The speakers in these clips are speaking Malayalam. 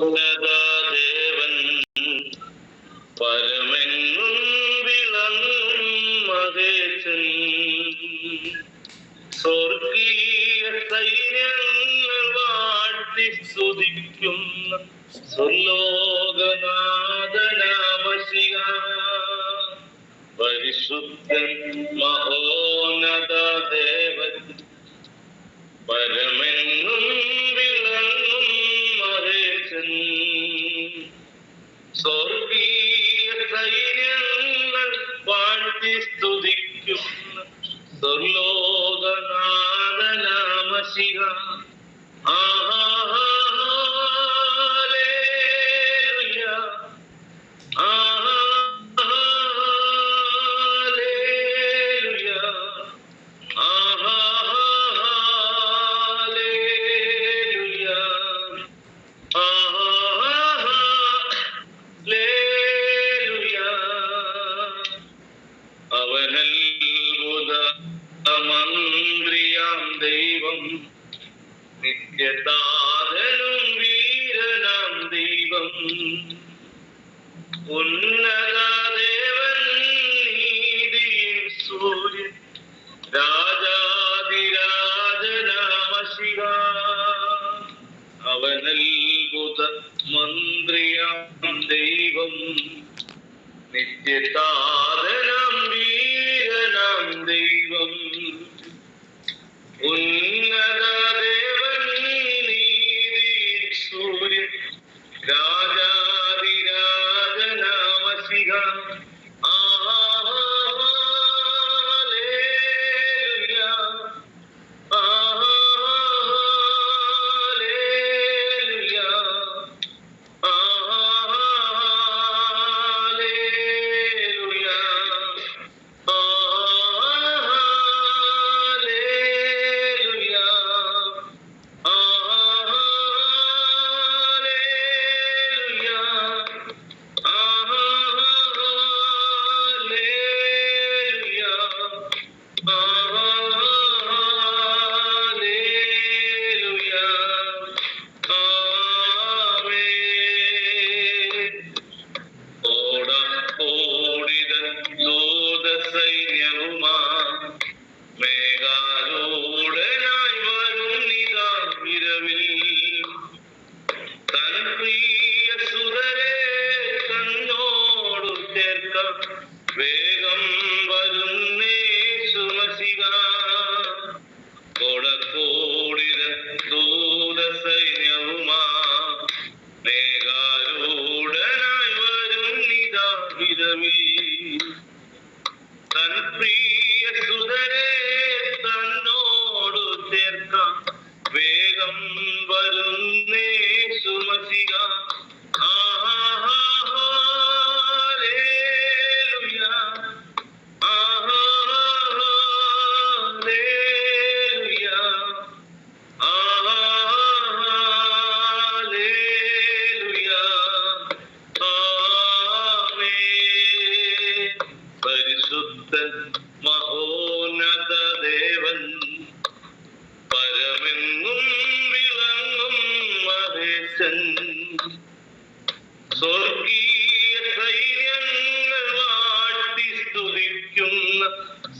ഉന്നതദേവൻ മഹേശൻ. സ്വർഗീയ പരിശുദ്ധൻ മഹോന്നത സ്തുതിക്കുന്ന സ്വർലോകനാഥനാമശിക ആഹാലേലുയ മന്ത്രിയാം ദൈവം നിത്യതാതനും വീരനാം ദൈവം. ഉന്നതദേവൻ നീതിയും സൂര്യൻ രാജാതിരാജനാമശിക അവനൽഭുത മന്ത്രിയാം ദൈവം നിത്യതാതലം വീരനാം ദൈവം. ഉന്നതദേവൻ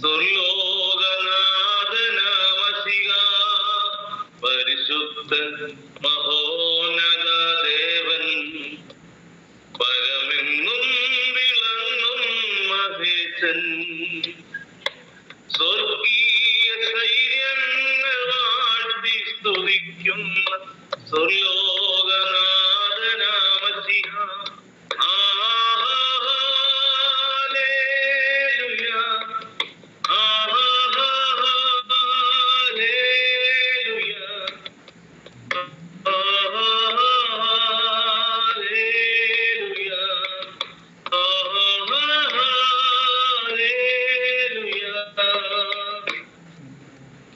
സ്വർലോകനാഥനാമശിക പരിശുദ്ധൻ മഹോന്നത ദേവൻ പരമെങ്ങും വിളങ്ങും മഹേശൻ.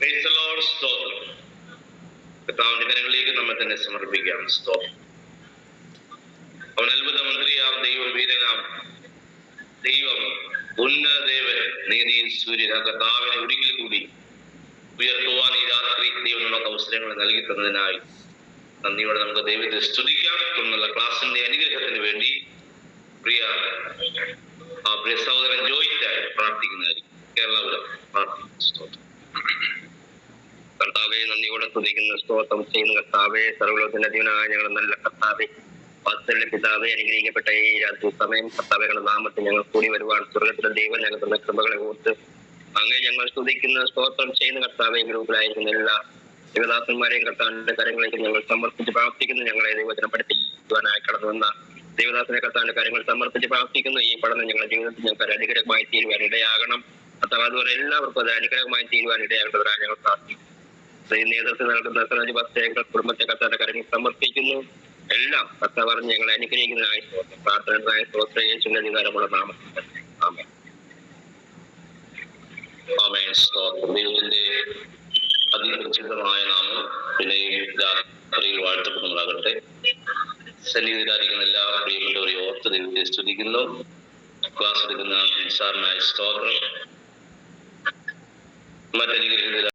സ്തോത്രം കർത്താവിന്റെ കരങ്ങളിലേക്ക് നമ്മെ തന്നെ സമർപ്പിക്കാം സ്തോത്രം അവൻ അത്ഭുത മന്ത്രിയാം ദൈവം വീരനാം. ദൈവം ഉന്നതദേവൻ നീതിയിൽ സൂര്യൻ. ആ കർത്താവിനെ ഒരിക്കൽ കൂടി ഉയർത്തുവാൻ ഈ രാത്രി ദൈവം നമുക്ക് അവസരങ്ങൾ നൽകി തന്നതിനായി നന്ദിയോടെ നമുക്ക് ദൈവത്തെ സ്തുതിക്കാം. തുടർന്നുള്ള ക്ലാസിന്റെ അനുഗ്രഹത്തിന് വേണ്ടി പ്രിയ ആ പ്രിയ സഹോദരൻ ജോയിറ്റായി പ്രാർത്ഥിക്കുന്നതായിരിക്കും കേരള പ്രാർത്ഥിക്കുന്നു കർത്താവെ നന്ദിയോടെ സ്തുതിക്കുന്ന. സ്തോത്രം ചെയ്യുന്ന കർത്താവെ. സർവലോകത്തിന്റെ അധീനായ ഞങ്ങൾ നല്ല കർത്താവെ. പത്തരുടെ പിതാവെ അനുഗ്രഹിക്കപ്പെട്ട ഈ രാത്രി സമയം കർത്താവയുടെ നാമത്തിൽ ഞങ്ങൾ കൂടി വരുവാൻ സ്വർഗത്തിലെ ദൈവം ഞങ്ങൾ തന്ന കൃപകളെ ഓർത്ത് അങ്ങനെ ഞങ്ങൾ സ്തുതിക്കുന്ന സ്തോത്രം ചെയ്യുന്ന കർത്താവെ. ഗ്രൂപ്പിലായിരിക്കുന്ന എല്ലാ ദേവദാസന്മാരെയും കർത്താവിന്റെ കരങ്ങളിലേക്ക് ഞങ്ങൾ സമർപ്പിച്ച് പ്രാർത്ഥിക്കുന്നു. ഞങ്ങളെ ദൈവത്തിനെ പഠിപ്പിക്കുവാനായി കടന്നു വന്ന ദേവദാസനെ കർത്താവിന്റെ കാര്യങ്ങൾ സമർപ്പിച്ച് പ്രാർത്ഥിക്കുന്നു. ഈ പഠനം ഞങ്ങളുടെ ജീവിതത്തിൽ ഞങ്ങൾക്ക് അനുഗ്രഹമായി തീരുവാൻ ഇടയാകണം കർത്താവ് അതുപോലെ എല്ലാവർക്കും അത് അനുഗ്രഹമായി തീരുവാൻ ഇടയാകേണ്ടതിനാണ് ഞങ്ങൾ പ്രാർത്ഥിക്കുന്നു. ഈ നേതൃത്വം നൽകുന്ന സനാജ് ഭക്തയുടെ കുടുംബത്തെ കത്താരുടെ കാര്യങ്ങൾ സമർപ്പിക്കുന്നു. എല്ലാം കത്ത പറഞ്ഞ് ഞങ്ങളെ അനുഗ്രഹിക്കുന്നതായ സ്തോത്രം അധികാരമുള്ള നാമത്തിൽ നാമം പിന്നെ രാത്രിയിൽ വാഴ്ത്തപ്പെടുന്നതാകട്ടെ. സന്നിധിയിലായിരിക്കുന്ന എല്ലാ പ്രിയപ്പെട്ടവരെയും ഓർത്ത് ദൈവത്തെ സ്തുതിക്കുന്നു. ക്ലാസ് എടുക്കുന്ന സാറിനായ സ്തോത്രം. മറ്റനുഗ്രഹിത